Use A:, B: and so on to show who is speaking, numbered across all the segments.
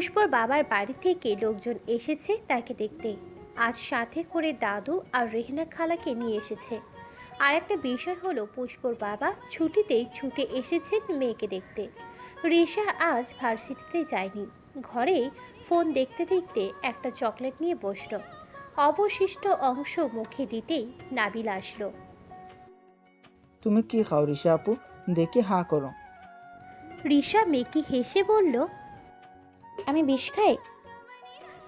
A: পুষ্পর বাবার বাড়ি থেকে লোকজন এসেছে তাকে দেখতে। আজ সাথে করে দাদু আর রেহনা খালাকে নিয়ে এসেছে। আর একটা বিষয় হলো পুষ্পর বাবা ছুটিতেই ছুটে এসেছেন মেয়েকে দেখতে। রিশা আজ ভার্সিটিতে যায়নি। ঘরেই ফোন দেখতে দেখতে একটা চকলেট নিয়ে বসল। অবশিষ্ট অংশ মুখে দিতেই নাবিল আসলো।
B: তুমি কি খাও রিসা আপু? দেখে হা করো।
A: রিশা মেকি হেসে বলল
C: আমি বিষ খাই?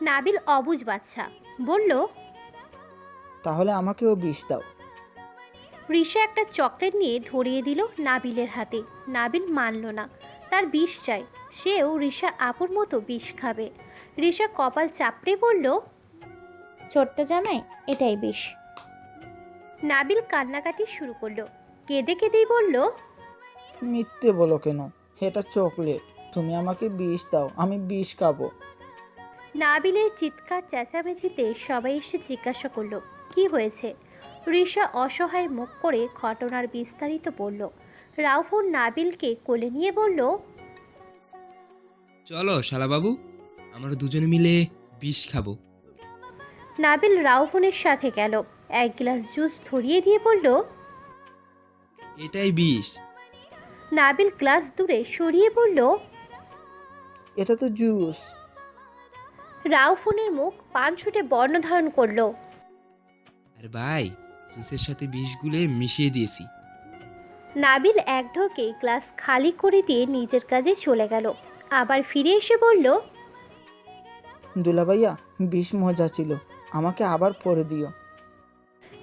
A: নাবিল অবুজ বাচ্চা বলল
B: তাহলে আমাকেও বিষ দাও।
A: রিশা একটা চকলেট নিয়ে ধরিয়ে দিল নাবিলের হাতে। নাবিল মানল না তার বিষ চাই সেও রিশা আপুর মতো বিষ খাবে। রিশা কপাল চাপড়ে বলল
C: ছোট্ট জামাই এটাই বিষ।
A: নাবিল কান্নাকাটি শুরু করল কেঁদে কেঁদেই বলল
B: মিথ্যে বলো কেন? এটা চকলেট। তুমি আমাকে বিষ দাও আমি বিষ খাব।
A: নাবিলের চিৎকার চেঁচামেচিতে সবাই এসে জিজ্ঞাসা করল কি হয়েছে? রিশা অসহায় মুখ করে ঘটনার বিস্তারিত বলল রাউফুন নাবিলকে কোলে নিয়ে বলল
D: চলো শালাবাবু আমরা দুজনে মিলে বিষ খাব।
A: নাবিল রাউফুনের সাথে গেল এক গ্লাস জুস ধরিয়ে দিয়ে বলল
D: এটাই বিষ।
A: নাবিল গ্লাস দূরে সরিয়ে বলল
B: এটা তো জুস।
A: রাউফুনের মুখ পান ছুটে বর্ণ ধারণ করল।
D: আর ভাই জুসের সাথে বিষ গুলে মিশিয়ে দিয়েছি।
A: নাবিল এক ঢোকে গ্লাস খালি করে দিয়ে নিজের কাজে চলে গেল। আবার ফিরে এসে বলল
B: দুলা ভাইয়া বিষ মজা ছিল। আমাকে আবার পরে দিও।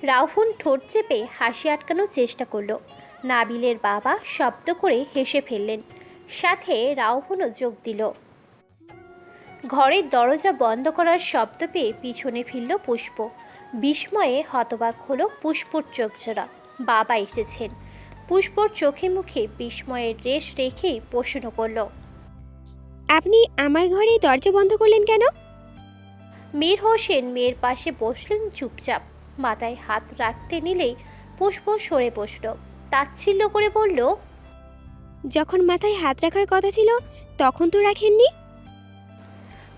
A: রাউফুন ঠোঁট চেপে হাসি আটকানোর চেষ্টা করল। নাবিলের বাবা শব্দ করে হেসে ফেললেন। সাথে রাউফুনও যোগ দিল। ঘরের দরজা বন্ধ করার শব্দ পেয়ে পিছনে ফিরল পুষ্প। বিস্ময়ে হতবাক হলো পুষ্পর চোখজোড়া বাবা এসেছেন। পুষ্পর চোখে মুখে বিস্ময়ের রেশ রেখেই প্রশ্ন করল
E: আপনি আমার ঘরে দরজা বন্ধ করলেন কেন?
A: মীর হোসেন মেয়ের পাশে বসলেন চুপচাপ। মাথায় হাত রাখতে নিলেই পুষ্প সরে বসল। তাচ্ছিল্য করে বলল
E: যখন মাথায় হাত রাখার কথা ছিল তখন তো রাখেননি।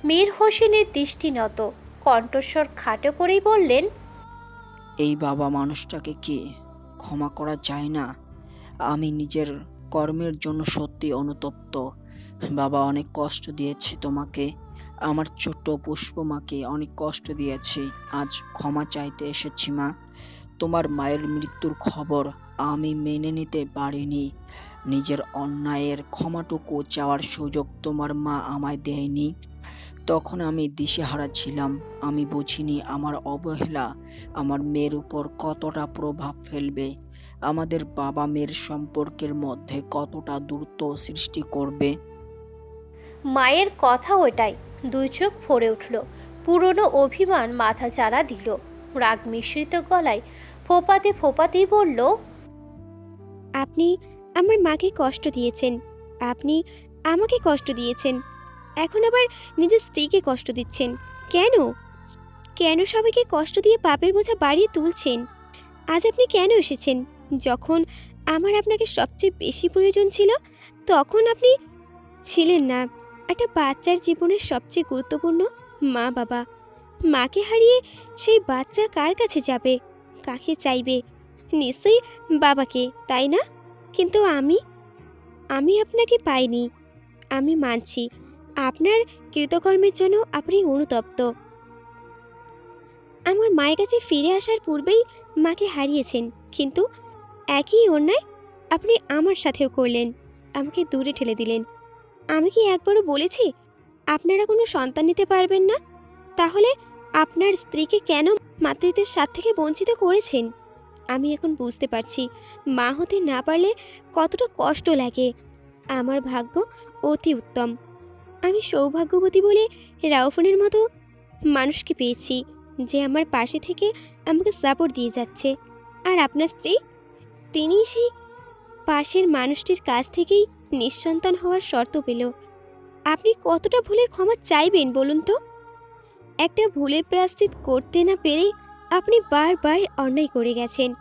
A: মীর হোসেনের দৃষ্টি নত কণ্ঠস্বর খাটো করেই বললেন
F: এই বাবা মানুষটাকে কে? ক্ষমা করা যায় না। আমি নিজের কর্মের জন্য সত্যি অনুতপ্ত। বাবা অনেক কষ্ট দিয়েছি তোমাকে। আমার ছোট্ট পুষ্পমাকে অনেক কষ্ট দিয়েছি। আজ ক্ষমা চাইতে এসেছি মা। তোমার মায়ের মৃত্যুর খবর আমি মেনে নিতে পারিনি। নিজের অন্যায়ের ক্ষমাটুকু চাওয়ার সুযোগ তোমার মা আমায় দেয়নি। তখন আমি দিশেহারা ছিলাম। আমি বুঝিনি আমার অবহেলা আমার মেয়ের উপর কতটা প্রভাব ফেলবে। আমাদের বাবা মেয়ের সম্পর্কের মধ্যে কতটা দূরত্ব সৃষ্টি করবে?
A: মায়ের কথা ওটাই দুই চোখ ভরে উঠল। পুরনো অভিমান মাথা চাড়া দিল। রাগ মিশ্রিত গলায় ফোপাতে ফোপাতেই বলল
E: আপনি আমার মাকে কষ্ট দিয়েছেন। আপনি আমাকে কষ্ট দিয়েছেন। এখন আবার নিজের স্ত্রীকে কষ্ট দিচ্ছেন। কেন? কেন সবাইকে কষ্ট দিয়ে পাপের বোঝা বাড়িয়ে তুলছেন? আজ আপনি কেন এসেছেন? যখন আমার আপনাকে সবচেয়ে বেশি প্রয়োজন ছিল, তখন আপনি ছিলেন না। একটা বাচ্চার জীবনের সবচেয়ে গুরুত্বপূর্ণ মা বাবা মাকে হারিয়ে সেই বাচ্চা কার কাছে যাবে? কাকে চাইবে? নিশ্চয়ই বাবাকে, তাই না? কিন্তু আমি আমি আপনাকে পাইনি। আমি মানছি, আপনার কৃতকর্মের জন্য আপনি অনুতপ্ত। আমার মায়ের কাছে ফিরে আসার পূর্বেই মাকে হারিয়েছেন, কিন্তু একই অন্যায় আপনি আমার সাথেও করলেন, আমাকে দূরে ঠেলে দিলেন। আমি কি একবারও বলেছি, আপনারা কোনো সন্তান নিতে পারবেন না? তাহলে আপনার স্ত্রীকে কেন মাতৃত্বের স্বাদ থেকে বঞ্চিত করেছেন? আমি এখন বুঝতে পারছি। মা হতে না পারলে কতটা কষ্ট লাগে। আমার ভাগ্য অতি উত্তম। আমি সৌভাগ্যবতী বলে রাউফোনের মতো মানুষকে পেয়েছি, যে আমার পাশে থেকে আমাকে সাপোর্ট দিয়ে যাচ্ছে। আর আপনার স্ত্রী? তিনি সেই পাশের মানুষটির কাছ থেকেই নিঃসন্তান হওয়ার শর্ত পেল। আপনি কতটা ভুলের ক্ষমা চাইবেন বলুন তো? একটা ভুলের প্রাশ্চিত করতে না পেরেই আপনি বারবার অন্যায় করে গেছেন।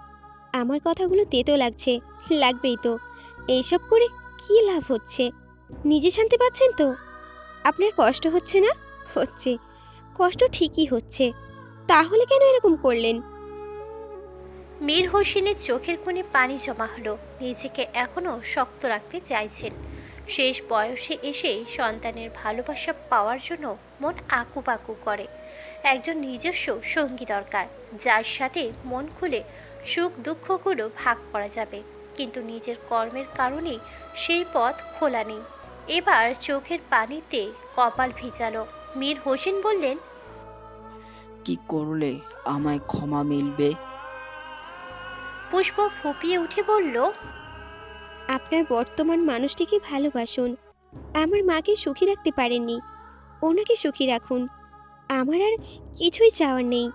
E: আমার কথাগুলো তেতো লাগছে, লাগবেই তো। এইসব করে কি লাভ হচ্ছে? নিজে শান্তি পাচ্ছেন তো? আপনার কষ্ট হচ্ছে না? হচ্ছে। কষ্ট ঠিকই হচ্ছে। তাহলে কেন এরকম করলেন?
A: মীর হোসেনের চোখের কোণে পানি জমা হলো, নিজেকে এখনও শক্ত রাখতে চাইছেন। শেষ বয়সে এসে সন্তানের ভালোবাসা পাওয়ার জন্য মন আকুপাকু করে। একজন নিজস্ব সঙ্গী দরকার যার সাথে মন খুলে সুখ দুঃখগুলো ভাগ করা যাবে। কিন্তু নিজের কর্মের কারণেই সেই পথ খোলা নেই। এবার চোখের পানিতে কপাল ভিজালো। মীর হোসেন বললেন
F: কি করলে আমায় ক্ষমা মিলবে?
A: পুষ্প ফুপিয়ে উঠে বলল
E: আপনার বর্তমান মানুষটিকে ভালোবাসুন। আমার মাকে সুখী রাখতে পারেননি। ওনাকে সুখী রাখুন। আমার আর কিছুই চাওয়ার নেই।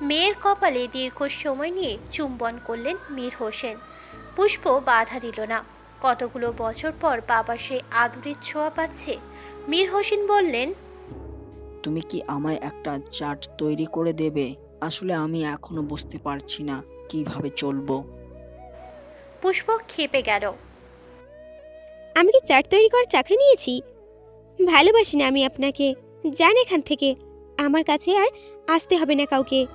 A: মেয়ের কপালে দীর্ঘ সময় নিয়ে চুম্বন করলেন মীর হোসেন। পুষ্প বাধা দিল না। কতগুলো বছর পর বাবা সে আদুরের ছোঁয়া পাচ্ছে। মীর হোসেন বললেন
F: তুমি কি আমায় একটা চার্ট তৈরি করে দেবে? আসলে আমি এখনও বুঝতে পারছি না কীভাবে চলবো।
A: পুষ্প খেপে গেল।
E: আমি কি চার্ট তৈরি করার চাকরি নিয়েছি? ভালোবাসি না আমি আপনাকে। যান এখান থেকে। আমার কাছে আর আসতে হবে না কাউকে।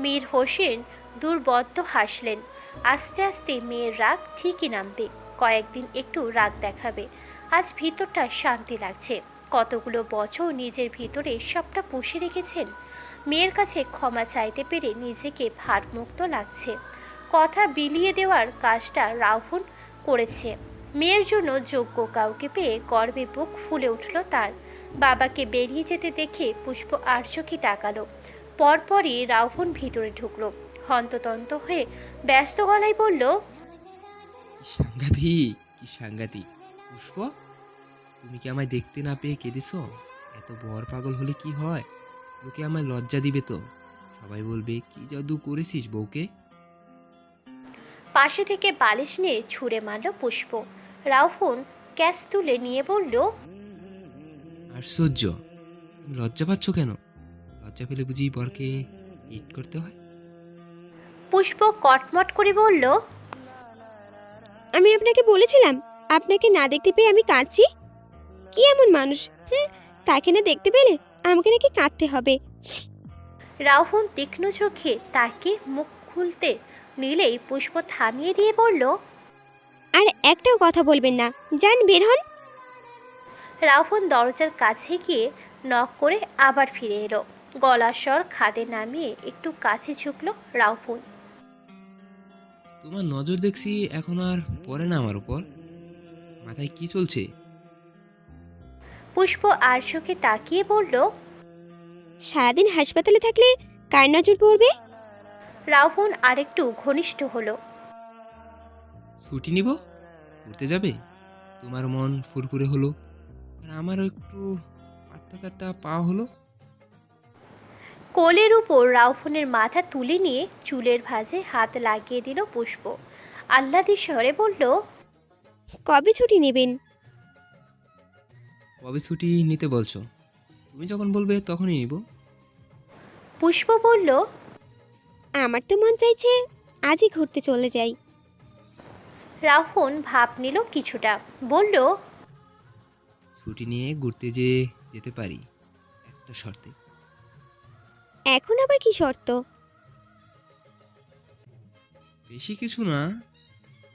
A: মীর হোসেন দুর্বদ্ধ হাসলেন। আস্তে আস্তে মেয়ের রাগ ঠিকই নামবে। কয়েকদিন একটু রাগ দেখাবে। আজ ভিতরটা শান্তি লাগছে। কতগুলো বছর নিজের ভিতরে সবটা পুষে রেখেছেন? মেয়ের কাছে ক্ষমা চাইতে পেরে নিজেকে ভারমুক্ত লাগছে। কথা বিলিয়ে দেওয়ার কাজটা রাহুল করেছে। মেয়ের জন্য যোগ্য কাউকে পেয়ে গর্বে বুক ফুলে উঠল তার। বাবাকে বেরিয়ে যেতে দেখে পুষ্প আর চোখে তাকালো। পরপরই রাহুল ভিতরে ঢুকলো। হন্ততন্ত হয়ে ব্যস্ত গলায় বলল
D: কি সাংঘাতিক কি সাংঘাতিক। পুষ্প তুমি কি আমায় দেখতে না পেয়ে কেঁদেছ? এত বর পাগল হলে কি হয়? লোকে আমায় লজ্জা দিবে তো। সবাই বলবে কি জাদু করেছিস বউকে?
A: পাশে থেকে বালিশ নিয়ে ছুঁড়ে মারল পুষ্প। রাহুল ক্যাশ তুলে নিয়ে বলল
D: আশ্চর্য তুমি লজ্জা পাচ্ছ কেন? লজ্জা পেলে বুঝি বরকে হিট করতে হয়?
A: পুষ্প কটমট করে বলল
E: আমি আপনাকে বলেছিলাম আপনাকে না দেখতে পেয়ে আমি কাঁদছি। কি এমন মানুষ হুম? তাকে না দেখতে পেলে আমাকে নাকি কাঁদতে হবে।
A: রাহুল তীক্ষ্ণ চোখে তাকে মুখ খুলতে নিলেই পুষ্প থামিয়ে দিয়ে বলল
E: আর একটাও কথা বলবেন না। যান বের হন।
A: রাহুল দরজার কাছে গিয়ে নক করে আবার ফিরে এলো। গলার স্বর খাদে নামিয়ে একটু কাছে ঝুঁকলো রাহুল।
D: তোমার নজর দেখছি এখন আর পড়ে না আমার উপর। মাথায় কি চলছে?
A: পুষ্প আর চোখে তাকিয়ে বলল
E: সারাদিন হাসপাতালে থাকলে কার নজর পড়বে?
A: রাহুল আরেকটু ঘনিষ্ঠ হলো।
D: ছুটি নিব? ঘুরতে যাবে? তোমার মন ফুরফুরে হলো। আর আমারও একটু পাট্টা টাট্টা পাওয়া হলো।
A: কোলের উপর রাউফোনের মাথা তুলে নিয়ে চুলের ভাঁজে হাত লাগিয়ে দিল পুষ্প। আহ্লাদি স্বরে বলল
E: কবে ছুটি নেবেন?
D: কবে ছুটি নিতে বলছো? তুমি যখন বলবে তখনই নিব।
A: পুষ্প বলল
E: আমার তো মন চাইছে আজই ঘুরতে চলে যাই।
A: রাহুল ভাব নিল কিছুটা। বলল
D: ছুটি নিয়ে ঘুরতে যে যেতে পারি একটা শর্তে।
E: এখন আবার কি শর্ত?
D: বেশি কিছু না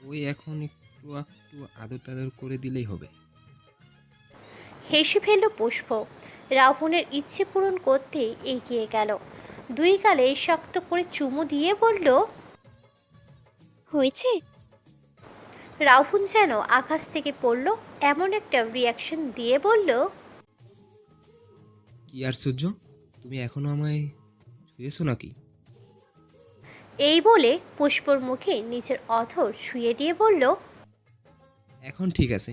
D: ওই এখন একটু একটু আদর টাদর করে দিলেই হবে।
A: হেসে ফেলল পুষ্প। রাহুলের ইচ্ছে পূরণ করতে এগিয়ে গেল। দুই গালে শক্ত করে চুমু দিয়ে বলল
E: হয়েছে?
A: রাহুল যেন আকাশ থেকে পড়ল এমন একটা রিয়াকশন দিয়ে বলল
D: কি আশ্চর্য তুমি এখনও আমায় ছুঁয়েছো নাকি?
A: এই বলে পুষ্পর মুখে নিজের অথর শুয়ে দিয়ে বলল
D: এখন ঠিক আছে।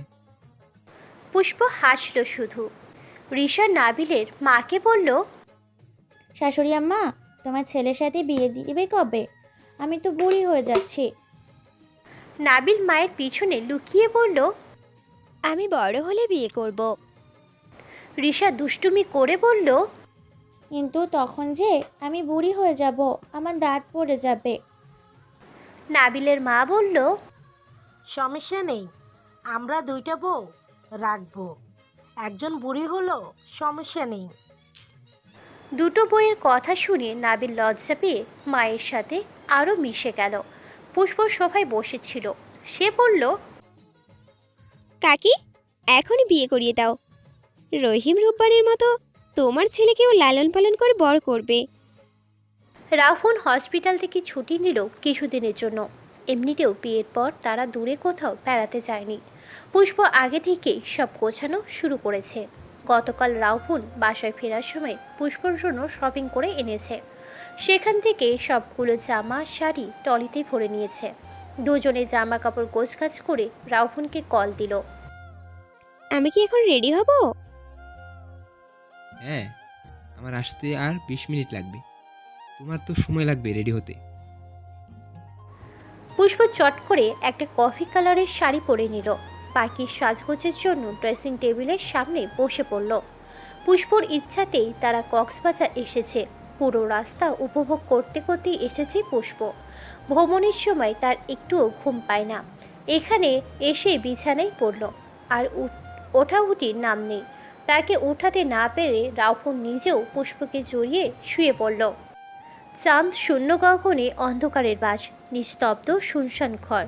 A: পুষ্প হাসল শুধু। ঋষা নাবিলের মাকে বলল
C: শাশুড়ি আম্মা তোমার ছেলের সাথে বিয়ে দিবে কবে? আমি তো বুড়ি হয়ে যাচ্ছি।
A: নাবিল মায়ের পিছনে লুকিয়ে বলল
E: আমি বড় হলে বিয়ে করব।
A: ঋষা দুষ্টুমি করে বলল
C: কিন্তু তখন যে আমি বুড়ি হয়ে যাব আমার দাঁত পড়ে যাবে।
A: নাবিলের মা বলল
G: সমস্যা নেই আমরা দুইটা বউ রাখব। একজন বুড়ি হলো সমস্যা নেই।
A: দুটো বইয়ের কথা শুনে নাবিল লজ্জা পেয়ে মায়ের সাথে আরও মিশে গেল। পুষ্প সোফায় বসেছিল। সে বলল
E: কাকি এখনই বিয়ে করিয়ে দাও। রহিম রূপবানের মতো তোমার ছেলেকেও লালন পালন করে বড় করবে।
A: রাহুল হসপিটাল থেকে ছুটি নিল কিছুদিনের জন্য। এমনিতেও বিয়ের পর তারা দূরে কোথাও বেড়াতে যায়নি। পুষ্প আগে থেকেই সব গোছানো শুরু করেছে। গতকাল রাহুল বাসায় ফেরার সময় পুষ্পর জন্য শপিং করে এনেছে। সেখান থেকে সবগুলো জামা শাড়ি টলিতে ভরে নিয়েছে। দুজনে জামা কাপড় গোছগাছ করে রাহুলকে কল দিল।
E: আমি কি এখন রেডি হব?
D: হ্যাঁ আমার আসতে আর বিশ মিনিট লাগবে। তোমার তো সময় লাগবে রেডি হতে।
A: পুষ্প চট করে একটা কফি কালারের শাড়ি পরে নিল। পাখির সাজগোজের জন্য ড্রেসিং টেবিলের সামনে বসে পড়ল। পুষ্পর ইচ্ছাতেই তারা কক্সবাজার এসেছে। পুরো রাস্তা উপভোগ করতে করতেই এসেছে পুষ্প। ভ্রমণের সময় তার একটুও ঘুম পায় না। এখানে এসে বিছানায় পড়ল। আর ওঠাউঠির নাম নেই। তাকে উঠাতে না পেরে রাহুল নিজেও পুষ্পকে জড়িয়ে শুয়ে পড়ল। চাঁদ শূন্য গগনে অন্ধকারের বাস, নিস্তব্ধ শুনশান ঘর।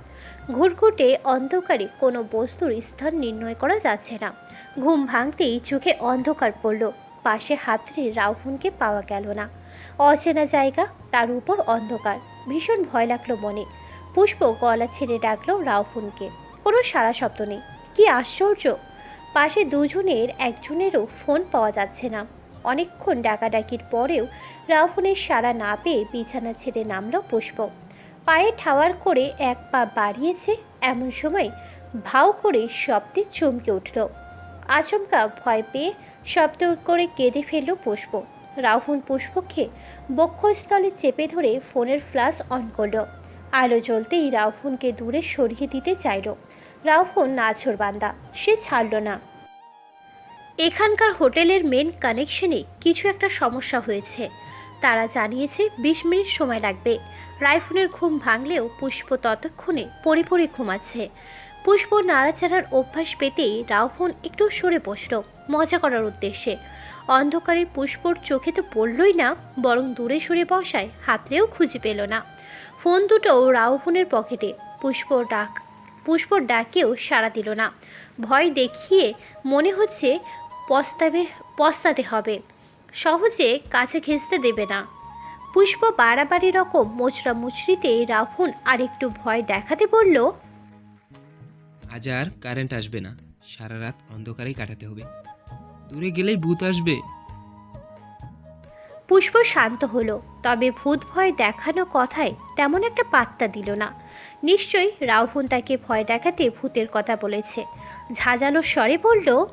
A: ঘুরঘুটে অন্ধকারে কোনো বস্তুর স্থান নির্ণয় করা যাচ্ছে না। ঘুম ভাঙতেই চোখে অন্ধকার পড়ল। পাশে হাতড়ে রাহুনকে পাওয়া গেল না। অচেনা জায়গা, তার উপর অন্ধকার। ভীষণ ভয় লাগল মনে। পুষ্প গলা ছেড়ে ডাকলো রাহুনকে কোনো সারা শব্দ নেই। কি আশ্চর্য! পাশে দুজনের একজনেরও ফোন পাওয়া যাচ্ছে না। অনেকক্ষণ ডাকাডাকির পরেও রাহুলের সাড়া না পেয়ে বিছানা ছেড়ে নামল পুষ্প। পায়ে ঠাওয়ার করে এক পা বাড়িয়েছে, এমন সময় ভাও করে শব্দে চমকে উঠল। আচমকা ভয় পেয়ে শব্দ করে কেঁদে ফেলল পুষ্প। রাহুল পুষ্পকে বক্ষস্থলে চেপে ধরে ফোনের ফ্ল্যাশ অন করল। আলো জ্বলতেই রাহুলকে দূরে সরিয়ে দিতে চাইল। রাহুল নাছর বান্দা, সে ছাড়ল না। এখানকার হোটেলের মেন কানেকশনে কিছু একটা সমস্যা হয়েছে। তারা জানিয়েছে বিশ মিনিট সময় লাগবে। রাইফুনের ঘুম ভাঙলেও পুষ্প ততক্ষণে পড়ে ঘুমাচ্ছে। পুষ্প নাড়াচাড়ার অভ্যাস পেতেই রাহুন একটু সরে বসল, মজা করার উদ্দেশ্যে। অন্ধকারে পুষ্পর চোখে তো পড়লই না, বরং দূরে সরে বসায় হাতরেও খুঁজে পেল না। ফোন দুটো রাহুনের পকেটে পুষ্প ডাক, পুষ্পর ডাকেও সাড়া দিল না। ভয় দেখিয়ে মনে হচ্ছে পস্তাবে, পস্তাতে হবে। সহজে কাছে ঘেঁচতে দেবে না। পুষ্প বাড়াবাড়ি রকম মোচড়া মুচড়িতে রাহুল আরেকটু ভয় দেখাতে বলল
D: আজ আর কারেন্ট আসবে না। সারা রাত অন্ধকারেই কাটাতে হবে। দূরে গেলেই ভূত আসবে।
A: পুষ্প শান্ত হলো তবে ভূত ভয় দেখানো কথায় তেমন একটা পাত্তা দিল না। নিশ্চয়ই রাহুল তাকে ভয় দেখাতে ভূতের কথা বলেছে। ঝাঁঝালো স্বরে বলল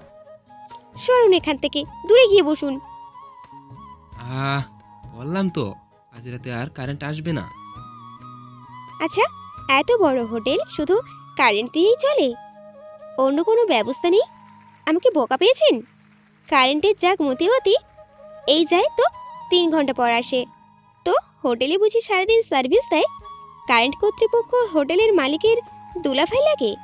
E: সরুন এখান থেকে দূরে গিয়ে বসুন।
D: আহ বললাম তো আজ রাতে আর কারেন্ট আসবে না।
E: আচ্ছা এত বড় হোটেল শুধু কারেন্ট দিয়েই চলে। অন্য কোনো ব্যবস্থা নেই? আমাকে বোকা পেয়েছেন? কারেন্টের যাক মতি হতি এই যায় তো তিন ঘণ্টা পর আসে। তো হোটেলে বুঝি সারাদিন সার্ভিস দেয়? কারেন্ট কর্তৃপক্ষ হোটেলের মালিকের দুলাভাই লাগে?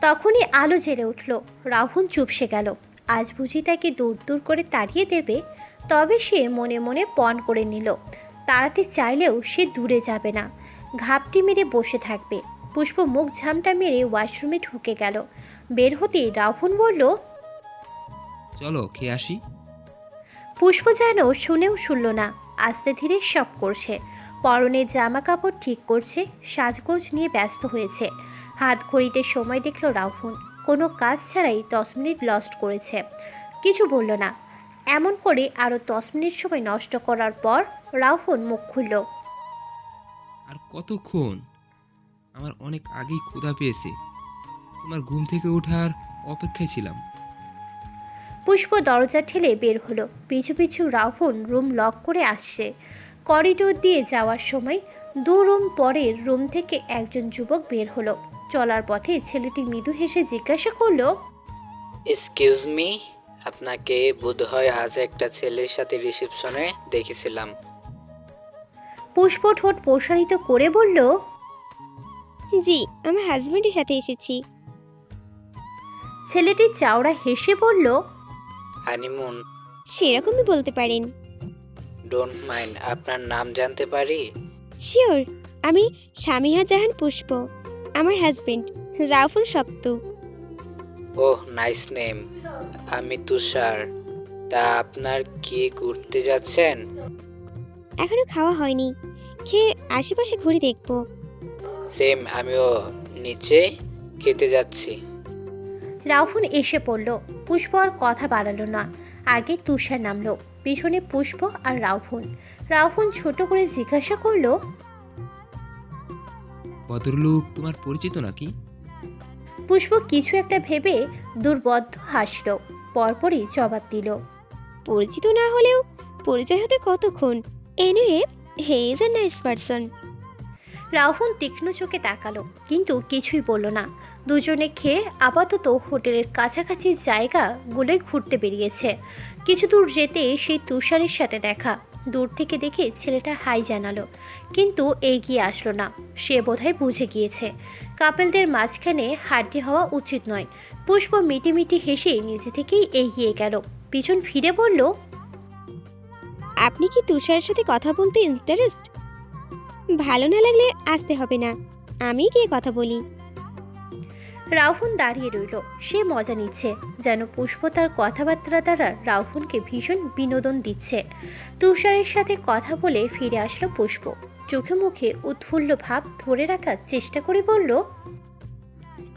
A: তখনই আলো জেলে উঠল। রাহুল চুপসে গেল। আজ বুঝি তাকে দূর দূর করে তাড়িয়ে দেবে, তবে সে মনে মনে পণ করে নিল। তাড়াতে চাইলেও সে দূরে যাবে না। ঘাপটি মেরে বসে থাকবে। পুষ্প মুখ ঝামটা মেরে ওয়াশরুমে ঢুকে গেল। বের হতেই রাহুল বলল
D: চলো খেয়ে আসি।
A: পুষ্প যেন শুনেও শুনল না আস্তে ধীরে সব করছে। পরনের জামা কাপড় ঠিক করছে সাজগোজ নিয়ে ব্যস্ত হয়েছে। হাত ঘড়িতে সময় দেখল রাহুল কোনো কাজ ছাড়াই দশ মিনিট লস্ট করেছে। কিছু বলল না। এমন করে আরও দশ মিনিট সময় নষ্ট করার পর রাহুল মুখ খুলল।
D: আর কতক্ষণ? আমার অনেক আগেই ক্ষুধা পেয়েছে। তোমার ঘুম থেকে ওঠার অপেক্ষায় ছিলাম।
A: পুষ্প দরজা ঠেলে বের হলো। পিছু পিছু রাহুল রুম লক করে আসছে। করিডোর দিয়ে যাওয়ার সময় দু রুম পরের রুম থেকে একজন যুবক বের হলো। চলার পথে ছেলেটি মৃদু হেসে জিজ্ঞাসা করল
H: এক্সকিউজ মি আপনাকে বোধহয় আজ একটা ছেলের সাথে রিসেপশনে দেখেছিলাম।
A: পুষ্প ঠোঁট প্রসারিত করে বলল
E: জি আমার হাজবেন্ডের সাথে এসেছি।
A: ছেলেটি চাওড়া হেসে বলল
H: হানিমুন।
E: সেরকমই বলতে পারেন।
H: ডোন্ট মাইন্ড আপনার নাম জানতে পারি?
E: শিওর আমি স্বামীহা জাহান পুষ্প আমার হাজবেন্ড রাফুল সপ্ত।
H: ওহ নাইস নেম আমি তুষার। তা আপনার কি ঘুরতে যাচ্ছেন?
E: এখনও খাওয়া হয়নি খেয়ে আশেপাশে ঘুরে দেখব।
H: সেম আমিও নিচে খেতে যাচ্ছি।
A: রাহুল এসে পড়ল। পুষ্প আর কথা বাড়ালো না। আগে তুষার নামলো পিছনে পুষ্প আর রাহুল। রাহুল ছোট করে জিজ্ঞাসা করল
D: ভদ্রলোক তোমার পরিচিত নাকি?
A: পুষ্প কিছু একটা ভেবে দুর্বদ্ধ হাসল পরপরই জবাব দিল
E: পরিচিত না হলেও পরিচয় হতে কতক্ষণ? Anyway he is a nice person
A: Rahul তীক্ষ্ণ চোখে তাকালো, কিন্তু কিছুই বলল না। দুজনে খেয়ে আপাতত হোটেলের কাছাকাছি জায়গাগুলোয় ঘুরতে বেরিয়েছে। কিছু দূর যেতে সেই তুষারের সাথে দেখা, দূর থেকে দেখে ছেলেটা হাই জানালো, কিন্তু এগিয়ে আসলো না, সে বোধহয় বুঝে গিয়েছে। কাপেলদের মাঝখানে হাড্ডি হওয়া উচিত নয়, পুষ্প মিটি মিটি হেসে নিজে থেকেই এগিয়ে গেল, পিছন ফিরে বলল,
E: আপনি কি তুষারের সাথে কথা বলতে ইন্টারেস্ট ভালো না লাগলে আসতে হবে না। আমি গিয়ে কথা বলি।
A: রাহুল দাঁড়িয়ে রইল। সে মজা নিচ্ছে। যেন পুষ্প তার কথাবার্তা দ্বারা রাহুলকে ভীষণ বিনোদন দিচ্ছে। তুষারের সাথে কথা বলে ফিরে আসলো পুষ্প। চোখে মুখে উৎফুল্ল ভাব ধরে রাখার চেষ্টা করে বলল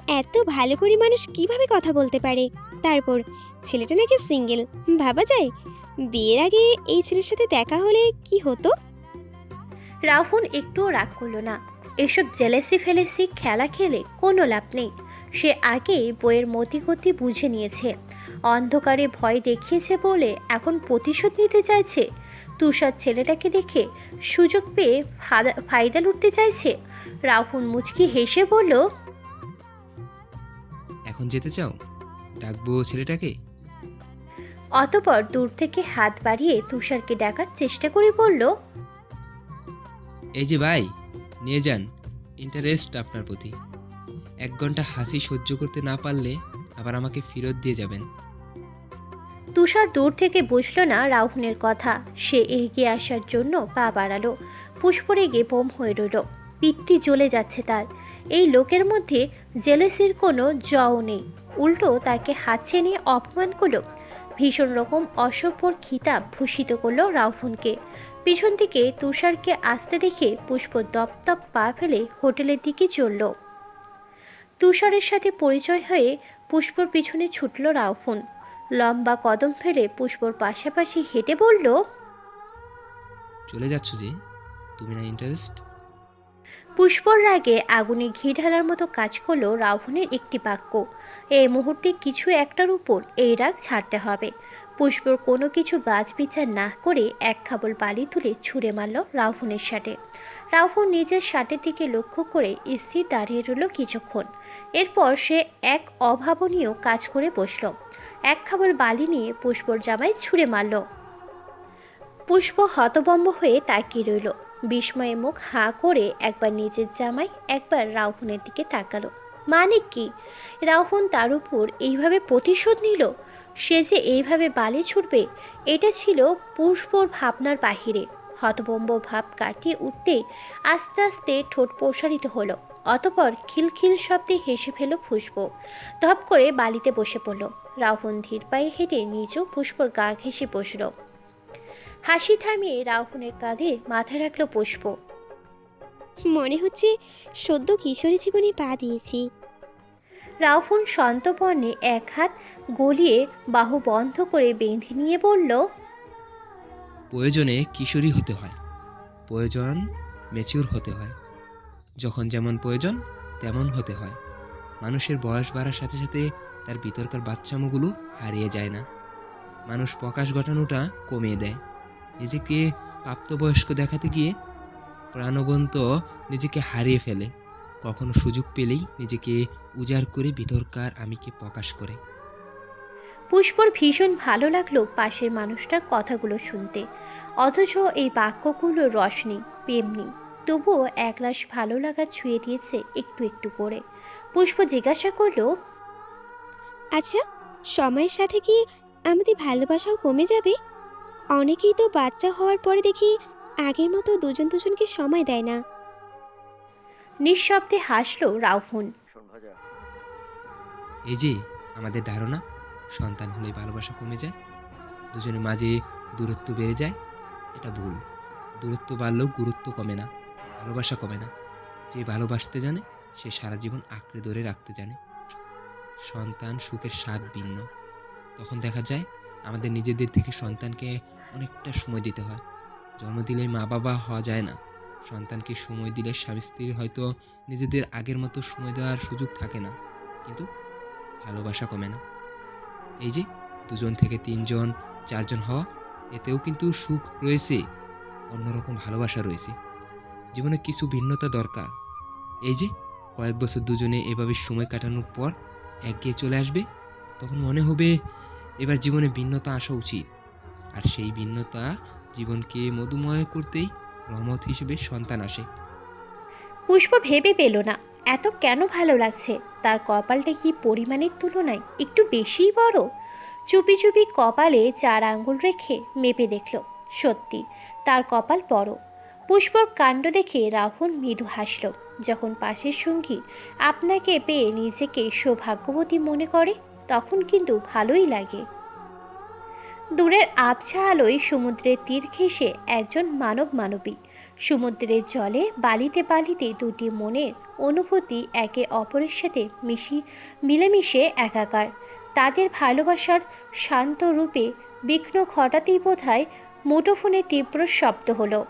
E: এত ভালো করে মানুষ কীভাবে কথা বলতে পারে? তারপর ছেলেটা নাকি সিঙ্গেল ভাবা যায়? বিয়ের আগে এই ছেলের সাথে দেখা হলে কি হতো?
A: রাহুল একটুও রাগ করল না। এসব জেলেসি ফেলেসি খেলা খেলে কোনো লাভ নেই। সে আগেই বইয়ের মতিগতি বুঝে নিয়েছে। অন্ধকারে ভয় দেখিয়েছে বলে এখন প্রতিশোধ নিতে চাইছে। তুষার ছেলেটাকে দেখে সুযোগ পেয়ে ফায়দা লুটতে চাইছে। রাহুল মুচকি হেসে বলল
D: এখন যেতে চাও? ডাকবো ছেলেটাকে?
A: অতপর দূর থেকে হাত বাড়িয়ে তুষারকে ডাকার চেষ্টা করে বলল
D: এই যে ভাই, নিয়ে যান। ইন্টারেস্ট আপনার প্রতি। এক ঘণ্টা হাসি সহ্য করতে না পারলে আবার আমাকে ফেরত দিয়ে যাবেন।
A: তুষার দূর থেকে বুঝলো না রাহুনের কথা। সে এগিয়ে আসার জন্য পা বাড়ালো। পুষ্পরেগে বোম হয়ে রইল। পিত্তি জ্বলে যাচ্ছে তার। এই লোকের মধ্যে জেলেসির কোনো জও নেই। উল্টো তাকে হাতছে নিয়ে অপমান করল। ভীষণ রকম অসভ্যর খিতাব ভূষিত করল রাহুনকে। পিছন থেকে তুষারকে আসতে দেখে পুষ্প দপদপ পা ফেলে হোটেলের দিকে চলল। তুষারের সাথে পরিচয় হয়ে পুষ্পর পিছনে ছুটল রাহুন লম্বা কদম ফেলে পুষ্পর পাশাপাশি হেঁটে বলল
D: চলে যাচ্ছ যে? তুমি না ইন্টারেস্ট
A: পুষ্পর রাগে আগুনে ঘি ঢালার মতো কাজ করল রাহুনের একটি বাক্য। এই মুহূর্তে কিছু একটার উপর এই রাগ ছাড়তে হবে। পুষ্পর কোনো কিছু বাজ বিচার না করে এক খাবল বালি তুলে ছুঁড়ে মারল রাহুনের সাথে রাহুন নিজের শার্টের দিকে লক্ষ্য করে স্থির দাঁড়িয়ে রইল কিছুক্ষণ। এরপর সে এক অভাবনীয় কাজ করে বসল। এক খাবল বালি নিয়ে পুষ্পর জামায় ছুঁড়ে মারল। পুষ্প হতবম্ব হয়ে তাকিয়ে রইল। বিস্ময়ে মুখ হাঁ করে একবার নিজের জামাই একবার রাহুনের দিকে তাকালো। মানে কি? রাহুন তার উপর এইভাবে প্রতিশোধ নিল? সে যে এইভাবে বালি ছুটবে, এটা ছিল পুষ্পর ভাবনার বাহিরে। হতবম্ব ভাব কাটিয়ে উঠতে আস্তে আস্তে ঠোঁট প্রসারিত হলো। অতপর খিলখিল শব্দে হেসে ফেল পুষ্প। ধপ করে বালিতে বসে পড়ল। রাহুন ধীর পায়ে হেঁটে নিজেও পুষ্পর গা ঘেঁষে বসল। হাসি থামিয়ে রাহুনের কাঁধে মাথা রাখল পুষ্প।
E: মনে হচ্ছে সদ্য কিশোরী জীবনে পা দিয়েছি।
A: রাহুন সন্তপর্ণে এক হাত গলিয়ে বাহু বন্ধ করে বেঁধে নিয়ে বলল,
D: প্রয়োজনে কিশোরী হতে হয়। প্রয়োজন ম্যাচিউর হতে হয়। যখন যেমন প্রয়োজন তেমন হতে হয়। মানুষের বয়স বাড়ার সাথে সাথে তার ভিতরকার বাচ্চামোগুলো হারিয়ে যায় না। মানুষ প্রকাশ ঘটানোটা কমিয়ে দেয়। নিজেকে প্রাপ্তবয়স্ক দেখাতে গিয়ে প্রাণবন্ত নিজেকে হারিয়ে ফেলে। কখনো সুযোগ পেলেই নিজেকে উজাড় করে ভিতরকার আমিকে প্রকাশ করে।
A: পুষ্পর ভীষণ ভালো লাগল পাশের মানুষটার কথাগুলো শুনতে। অথচ এই বাক্যগুলো রস নেই প্রেম নেই। তবুও একরাশ ভালো লাগা ছুঁয়ে দিয়েছে একটু একটু করে। পুষ্প জিজ্ঞাসা করল
E: আচ্ছা সময়ের সাথে কি আমাদের ভালোবাসাও কমে যাবে? অনেকেই তো বাচ্চা হওয়ার পরে দেখি আগের মতো দুজন দুজনকে সময় দেয় না।
A: নিঃশব্দে হাসল রাহুন
D: এই যে, আমাদের ধারণা, সন্তান হলে ভালোবাসা কমে যায়, দুজনের মাঝে দূরত্ব বেড়ে যায়, এটা ভুল। দূরত্ব বাড়লেও গুরুত্ব কমে না, ভালোবাসা কমে না। যে ভালোবাসতে জানে, সে সারা জীবন আঁকড়ে ধরে রাখতে জানে। সন্তান সুখের স্বাদ ভিন্ন। তখন দেখা যায়, আমাদের নিজেদের থেকে সন্তানকে অনেকটা সময় দিতে হয়। জন্ম দিলে মা বাবা হওয়া যায় না। সন্তানকে সময় দিলে স্বামী স্ত্রীর হয়তো নিজেদের আগের মতো সময় দেওয়ার সুযোগ থাকে না। কিন্তু ভালোবাসা কমে না। এই যে দুজন থেকে তিনজন, চারজন হওয়া, এতেও কিন্তু সুখ রয়েছে, অন্যরকম ভালোবাসা রয়েছে। জীবনে কিছু ভিন্নতা দরকার। এই যে কয়েক বছর দুজনে এভাবে সময় কাটানোর পর একগিয়ে চলে আসবে, তখন মনে হবে এবার জীবনে ভিন্নতা আসা উচিত। আর সেই ভিন্নতা জীবনকে মধুময় করতেই রহমত হিসেবে সন্তান আসে।
A: পুষ্প ভেবে পেল না, এত কেন ভালো লাগছে? তার কপালটা কি পরিমাণের তুলনায় একটু বেশিই বড়? চুপি চুপি কপালে চার আঙ্গুল রেখে মেপে দেখল, সত্যি, তার কপাল বড়। পুষ্পর কাণ্ড দেখে রাহুল মৃদু হাসল, যখন পাশের সঙ্গী আপনাকে পেয়ে নিজেকে সৌভাগ্যবতী মনে করে, তখন কিন্তু ভালোই লাগে। দূরের আবছা আলোয় সমুদ্রের তীর ঘেঁষে একজন মানব মানবী সমুদ্রের জলে বালিতে বালিতে দুটি মনের অনুভূতি একে অপরের সাথে মিশি, মিলেমিশে একাকার। তাদের ভালোবাসার শান্ত রূপে বিঘ্ন ঘটাতেই বোধ হয় মুঠোফোনে তীব্র শব্দ হলো।